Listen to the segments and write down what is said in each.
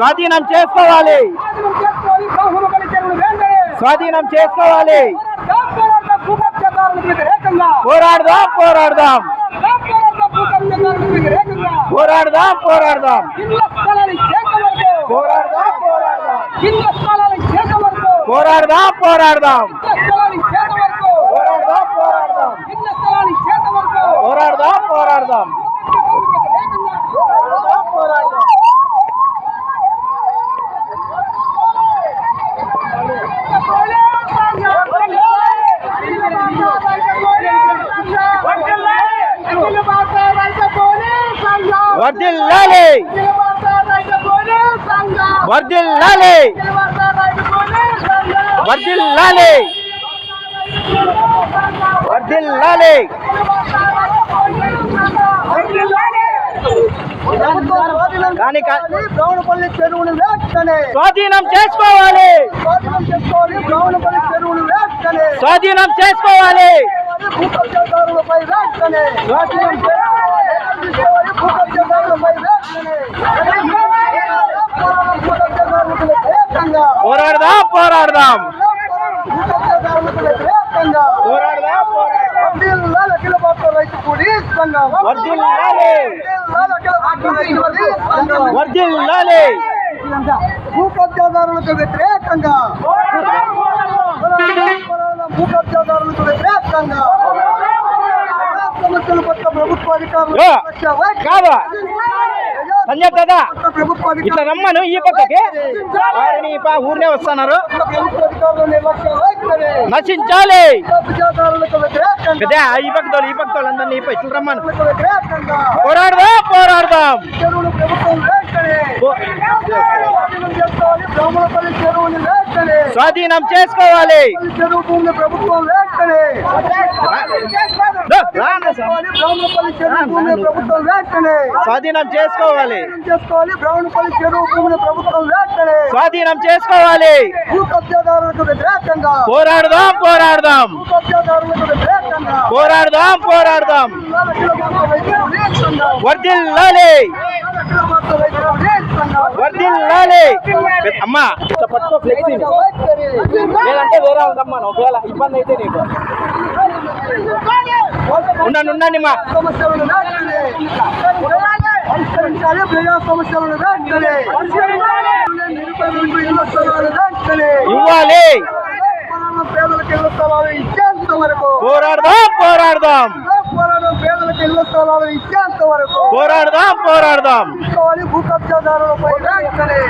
స్వాధీనం చేసుకోవాలి. స్వాధీనం చేసుకోవాలి. పోరాడదాం పోరాడదాం. పోరాడదాం పోరాడదాం. పోరాడదాం పోరాడదాం. పోరాడదాం పోరాడదాం. పోరాడదాం పోరాడదాం. పోరాడదాం వర్దిల్లాలి వర్దిల్లాలి వర్దిల్లాలి వర్దిల్లాలి స్వాధీనం చేసుకోవాలి. స్వాధీనం చేసుకోవాలి. స్వాధీనం చేసుకోవాలి. పోరాడదాం పోరాడదాం. వర్ధిల్లాలి భూ కబ్జాదారులకు వ్యతిరేకంగా భూ కబ్జాదారులకు వ్యతిరేకంగా సమస్యల పట్ల ప్రభుత్వ అధికారులు సంజయ్ దాదా ఇట్లా రమ్మను ఈ పక్కకి. వారిని ఊరినే వస్తున్నారు. నశించాలి. పెద్ద ఈ పక్క తోలు ఈ పక్క తోలు అందరినీ ఈ రమ్మను. పోరాడదాం పోరాడదాం. స్వాధీనం చేసుకోవాలి. స్వాధీనం చేసుకోవాలి. స్వాధీనం చేసుకోవాలి. స్వాధీనం చేసుకోవాలి బ్రాహ్మణపల్లి చెరువు భూమిని ప్రభుత్వం వెంటనే స్వాధీనం చేసుకోవాలి. భూ కబ్జాదారులకు వ్యతిరేకంగా పోరాడదాం పోరాడదాం. భూ కబ్జాదారులకు వ్యతిరేకంగా పోరాడదాం పోరాడదాం. సంఘం. వర్ధిల్లాలి. అమ్మా ఇట్లా పట్టుకో ఫ్లెక్సీ వైఖరి. లేదంటే వేరే రమ్మను ఒకవేళ ఇబ్బంది అయితే నీకు. ఉండండి ఉండండి మా పరిష్కరించాలి ప్రజా సమస్యలను వెంటనే నిరుపేదలకు ఇళ్ళ స్థలాలు వెంటనే ఇవ్వాలి. పోరాటం పేదలకు ఇళ్ళ స్థలాలు ఇచ్చేంత వరకు. పోరాడదాం పోరాడదాం. పోరాటం పేదలకు ఇళ్ళ స్థలాలు ఇచ్చేంత వరకు. పోరాడదాం పోరాడదాం. తీసుకోవాలి భూ కబ్జాదారులపై వెంటనే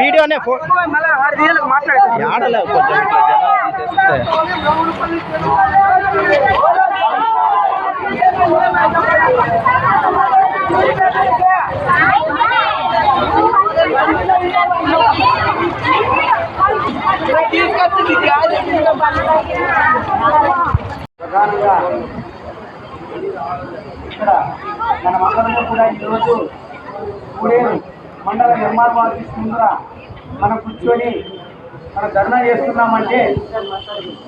వీడియోనే కొంచెం ప్రధానంగా ఇక్కడ మనమందరము కూడా ఈరోజు కూడేరు మండల నిర్మాణ ఆఫీస్ ముందర మనం కూర్చొని మనం ధర్నా చేస్తున్నామంటే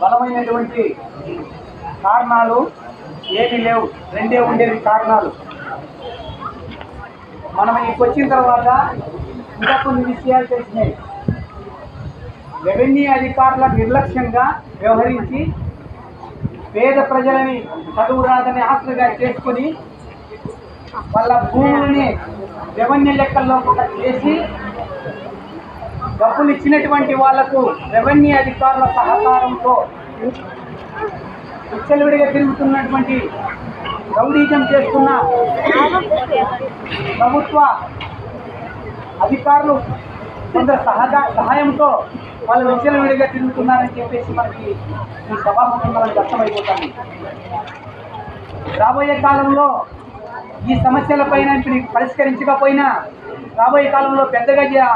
బలమైనటువంటి కారణాలు ఏమీ లేవు. రెండే ఉండేవి కారణాలు. మనం ఇక్కడికి వచ్చిన తర్వాత ఇంకా కొన్ని విషయాలు తెలిసినాయి. రెవెన్యూ అధికారుల నిర్లక్ష్యంగా వ్యవహరించి పేద ప్రజలని చదువు రాదని ఆస్తులుగా చేసుకొని వాళ్ళ భూములని రెవెన్యూ లెక్కల్లో కూడా చేసి డబ్బులు ఇచ్చినటువంటి వాళ్ళకు రెవెన్యూ అధికారుల సహకారంతో విచ్చలవిడిగా తిరుగుతున్నటువంటి రౌడీజం చేస్తున్న ప్రభుత్వ అధికారులు కొందరు సహజ సహాయంతో వాళ్ళు విచ్చలవిడిగా తిరుగుతున్నారని చెప్పేసి మనకి ఈ సభాముఖంగా మనకి అర్థమైపోతుంది రాబోయే కాలంలో ఈ సమస్యలపైన పరిష్కరించకపోయినా రాబోయే కాలంలో పెద్దగా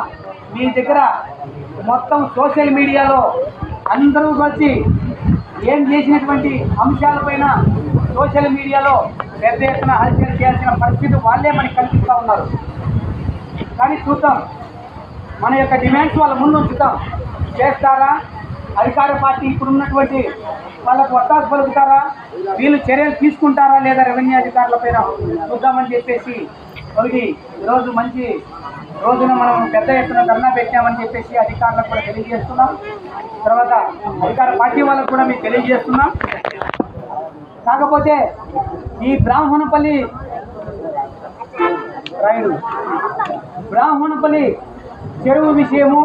మీ దగ్గర మొత్తం సోషల్ మీడియాలో అందరూ కలిసి ఏం చేసినటువంటి అంశాలపైన సోషల్ మీడియాలో పెద్ద ఎత్తున హల్చల్ చేయాల్సిన పరిస్థితి వాళ్ళే మనకి కల్పిస్తూ ఉన్నారు. కానీ చూద్దాం. మన యొక్క డిమాండ్స్ వాళ్ళ ముందు ఉంచుతాం. చేస్తారా? అధికార పార్టీ ఇప్పుడు ఉన్నటువంటి వాళ్ళకు వత్తాసు పలుకుతారా? వీళ్ళు చర్యలు తీసుకుంటారా లేదా రెవెన్యూ అధికారుల పైన చూద్దామని చెప్పేసి ఒకటి ఈరోజు మంచి రోజున మనం పెద్ద ఎత్తున ధర్నా పెట్టామని చెప్పేసి అధికారులకు కూడా తెలియజేస్తున్నాం. తర్వాత అధికార పార్టీ వాళ్ళకు కూడా మీకు తెలియజేస్తున్నాం. కాకపోతే ఈ బ్రాహ్మణపల్లి రైలు బ్రాహ్మణపల్లి చెరువు విషయము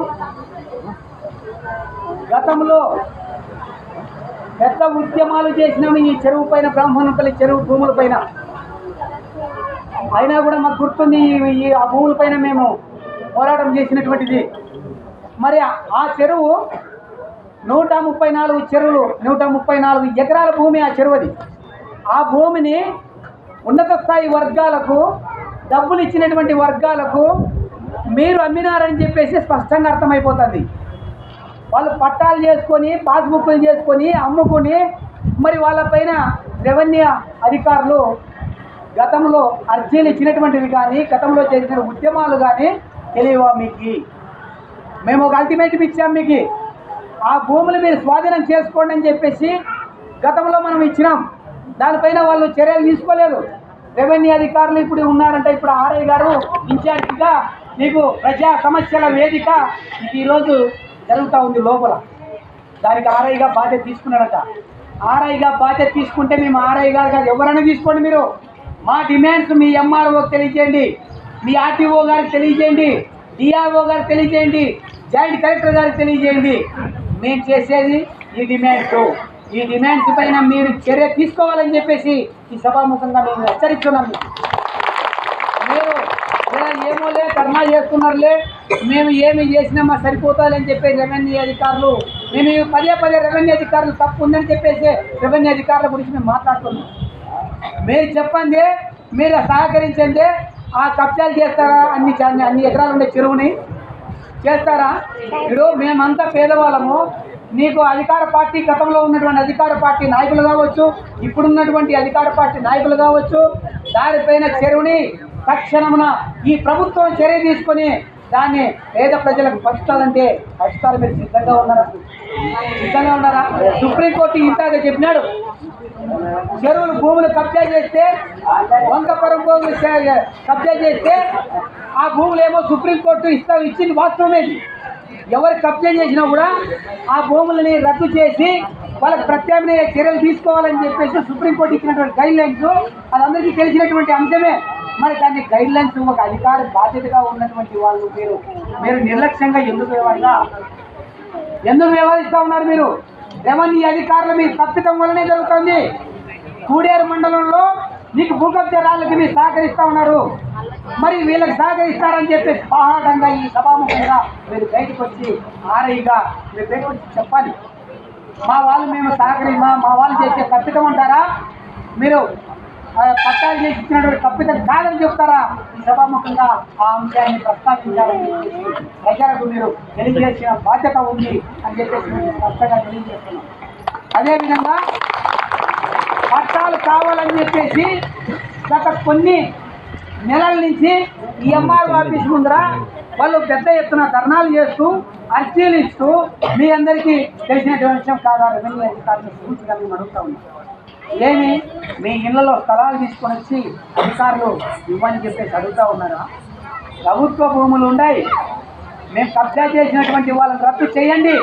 గతంలో పెద్ద ఉద్యమాలు చేసినాము ఈ చెరువు పైన బ్రాహ్మణపల్లి చెరువు భూముల పైన. అయినా కూడా మాకు గుర్తుంది ఈ- ఆ భూముల పైన మేము పోరాటం చేసినటువంటిది. మరి ఆ చెరువు నూట ముప్పై నాలుగు చెరువులు నూట ముప్పై నాలుగు ఎకరాల భూమి ఆ చెరువుది. ఆ భూమిని ఉన్నత స్థాయి వర్గాలకు డబ్బులు ఇచ్చినటువంటి వర్గాలకు మీరు అమ్మినారని చెప్పేసి స్పష్టంగా అర్థమైపోతుంది. వాళ్ళు పట్టాలు చేసుకొని పాస్బుక్లు చేసుకొని అమ్ముకొని మరి వాళ్ళపైన రెవెన్యూ అధికారులు గతంలో అర్జీలు ఇచ్చినటువంటివి కానీ గతంలో చేసిన ఉద్యమాలు కానీ తెలియవా మీకు? మేము ఒక అల్టిమేటం ఇచ్చాం మీకు. ఆ భూములు మీరు స్వాధీనం చేసుకోండి అని చెప్పేసి గతంలో మనం ఇచ్చినాం. దానిపైన వాళ్ళు చర్యలు తీసుకోలేదు. రెవెన్యూ అధికారులు ఇప్పుడు ఉన్నారంటే ఇప్పుడు ఆర్ఐ గారు ఇన్ఛార్జిగా మీకు ప్రజా సమస్యల వేదిక ఇది ఈరోజు జరుగుతూ ఉంది లోపల. దానికి ఆర్ఐగా బాధ్యత తీసుకున్నాడట ఆర్ఐగా బాధ్యత తీసుకుంటే మేము ఆర్ఐ గారు కాదు ఎవరైనా తీసుకోండి మీరు. మా డిమాండ్స్ మీ ఎంఆర్ఓకి తెలియజేయండి. మీ ఆర్టీఓ గారికి తెలియజేయండి. డిఆర్ఓ గారికి తెలియజేయండి. జాయింట్ కలెక్టర్ గారికి తెలియజేయండి. మేము చేసేది ఈ డిమాండ్స్ ఈ డిమాండ్స్ పైన మీరు చర్య తీసుకోవాలని చెప్పేసి ఈ సభాముఖంగా మేము హెచ్చరిస్తున్నాం మీరు ఇలా ఏమోలే ధర్నా చేస్తున్నారులే మేము ఏమి చేసినా మా సరిపోతాలని చెప్పే రెవెన్యూ అధికారులు మేము పదే పదే రెవెన్యూ అధికారులు తప్పు ఉందని చెప్పేసి రెవెన్యూ అధికారుల గురించి మేము మాట్లాడుతున్నాం. మీరు చెప్పండి మీరు సహకరించండి ఆ కబ్జాలు చేస్తారా? అన్ని అన్ని ఎకరాలు ఉండే చెరువుని చేస్తారా? ఇప్పుడు మేమంతా పేదవాళ్ళము. నీకు అధికార పార్టీ గతంలో ఉన్నటువంటి అధికార పార్టీ నాయకులు కావచ్చు ఇప్పుడున్నటువంటి అధికార పార్టీ నాయకులు కావచ్చు దానిపైన చెరువుని తక్షణమున ఈ ప్రభుత్వం చర్య తీసుకొని దాన్ని పేద ప్రజలకు పంచుతారంటే పంచుతారు మీరు సిద్ధంగా ఉన్నారా? సిద్ధంగా ఉన్నారా? సుప్రీంకోర్టు ఇంతగా చెప్పినాడు. చెరువులు భూములు కబ్జా చేస్తే వంకపురం భూములు కబ్జా చేస్తే ఆ భూములు ఏమో సుప్రీంకోర్టు ఇస్తా ఇచ్చింది వాస్తవమే. ఎవరు కబ్జా చేసినా కూడా ఆ భూములని రద్దు చేసి వాళ్ళకి ప్రత్యామ్నాయ చర్యలు తీసుకోవాలని చెప్పేసి సుప్రీంకోర్టు ఇచ్చినటువంటి గైడ్ లైన్స్ అదందరికీ తెలిసినటువంటి అంశమే. మరి దాన్ని గైడ్ లైన్స్ ఒక అధికార బాధ్యతగా ఉన్నటువంటి వాళ్ళు మీరు మీరు నిర్లక్ష్యంగా ఎందుకు వ్యవహారంగా ఎందుకు వ్యవహరిస్తూ ఉన్నారు మీరు? రెవెన్యూ అధికారులు మీ తప్పితం వల్లనే జరుగుతుంది? కూడేరు మండలంలో నీకు భూగర్భ రాళ్ళకి మీరు సహకరిస్తూ ఉన్నారు. మరి వీళ్ళకి సహకరిస్తారని చెప్పేసి బాహాటంగా ఈ సభాముఖంగా మీరు బయటకు వచ్చి ఆర్ఐగా మీరు బయటకు వచ్చి చెప్పాలి. మా వాళ్ళు మేము సహకరి మా వాళ్ళు చేసే తప్పితం అంటారా? మీరు పట్టాలు చేసి ఇచ్చినటువంటి తప్పితం కాదని చెప్తారా? ఈ సభాముఖంగా ఆ అంశాన్ని ప్రస్తావించాలని ప్రజలకు మీరు తెలియజేసిన బాధ్యత ఉంది అని చెప్పేసి మేము స్పష్టంగా తెలియజేస్తున్నాం. అదేవిధంగా పట్టాలు కావాలని చెప్పేసి గత కొన్ని నెలల నుంచి ఈ ఎంఆర్ ఆఫీస్ ముందర వాళ్ళు పెద్ద ఎత్తున ధర్నాలు చేస్తూ అర్జీలు ఇస్తూ మీ అందరికీ తెలిసినటువంటి విషయం కాదా రెవెన్యూ అధికారులు సూచించాలని అడుగుతా ఉన్నాం. ఏమి? మీ ఇళ్ళలో స్థలాలు తీసుకొని వచ్చి అధికారులు ఇవ్వని చెప్పేసి అడుగుతూ ఉన్నారా? ప్రభుత్వ భూములు ఉన్నాయి మేము కబ్జా చేసినటువంటి వాళ్ళని రద్దు చేయండి.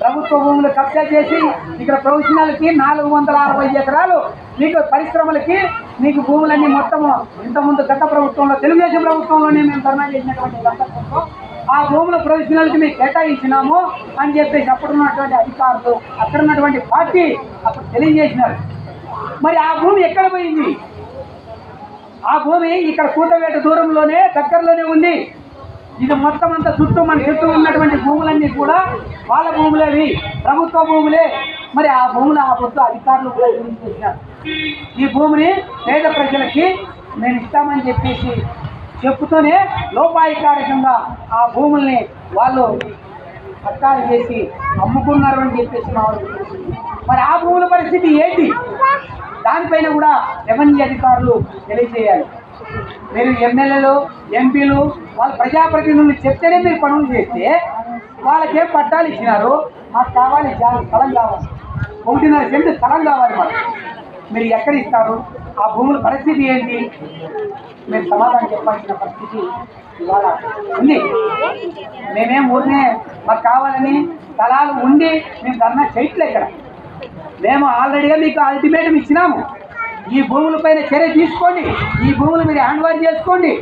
ప్రభుత్వ భూములు కబ్జా చేసి ఇక్కడ ప్రొఫెషనల్కి నాలుగు వందల అరవై ఎకరాలు మీకు పరిశ్రమలకి మీకు భూములన్నీ మొత్తము ఇంతకుముందు గత ప్రభుత్వంలో తెలుగుదేశం ప్రభుత్వంలోనే మేము ధర్నా చేసినటువంటి సందర్భంలో ఆ భూముల ప్రొఫెషనల్కి మీకు కేటాయించినాము అని చెప్పేసి అప్పుడు ఉన్నటువంటి అధికారులు అక్కడ ఉన్నటువంటి పార్టీ అప్పుడు తెలియజేసినారు. మరి ఆ భూమి ఎక్కడ పోయింది? ఆ భూమి ఇక్కడ కూతవేట దూరంలోనే దగ్గరలోనే ఉంది. ఇది మొత్తం అంతా చుట్టూ మన చుట్టూ ఉన్నటువంటి భూములన్నీ కూడా వాళ్ళ భూములేవి ప్రభుత్వ భూములే. మరి ఆ భూములు ఆ ప్రభుత్వ అధికారులు కూడా గురించి చేసినారు? ఈ భూమిని పేద ప్రజలకి నేను ఇస్తామని చెప్పేసి చెప్పుతూనే లోపాయికారికంగా ఆ భూముల్ని వాళ్ళు పట్టాలు చేసి అమ్ముకున్నారు అని చెప్పేసి మా మరి ఆ భూముల పరిస్థితి ఏంటి? దానిపైన కూడా రెవెన్యూ అధికారులు తెలియజేయాలి. మీరు ఎమ్మెల్యేలు ఎంపీలు వాళ్ళ ప్రజాప్రతినిధులు చెప్తేనే మీరు పనులు చేస్తే వాళ్ళకేం పట్టాలు ఇచ్చినారు? మాకు కావాలి స్థలం కావాలి. ఒకటిన్నర సెంటు స్థలం కావాలి మాకు. మీరు ఎక్కడ ఇస్తారు? ఆ భూముల పరిస్థితి ఏంటి? మీరు సమాధానం చెప్పాల్సిన పరిస్థితి ఇవాళ ఉంది. మేమేం ఊరినే మాకు కావాలని స్థలాలు ఉండి మేము ధర్నా చేయట్లే ఇక్కడ. మేము ఆల్రెడీగా మీకు అల్టిమేటం ఇచ్చినాము. ఈ భూములపైన చర్య తీసుకోండి. ఈ భూములు మీరు హ్యాండ్ ఓవర్ చేసుకోండి.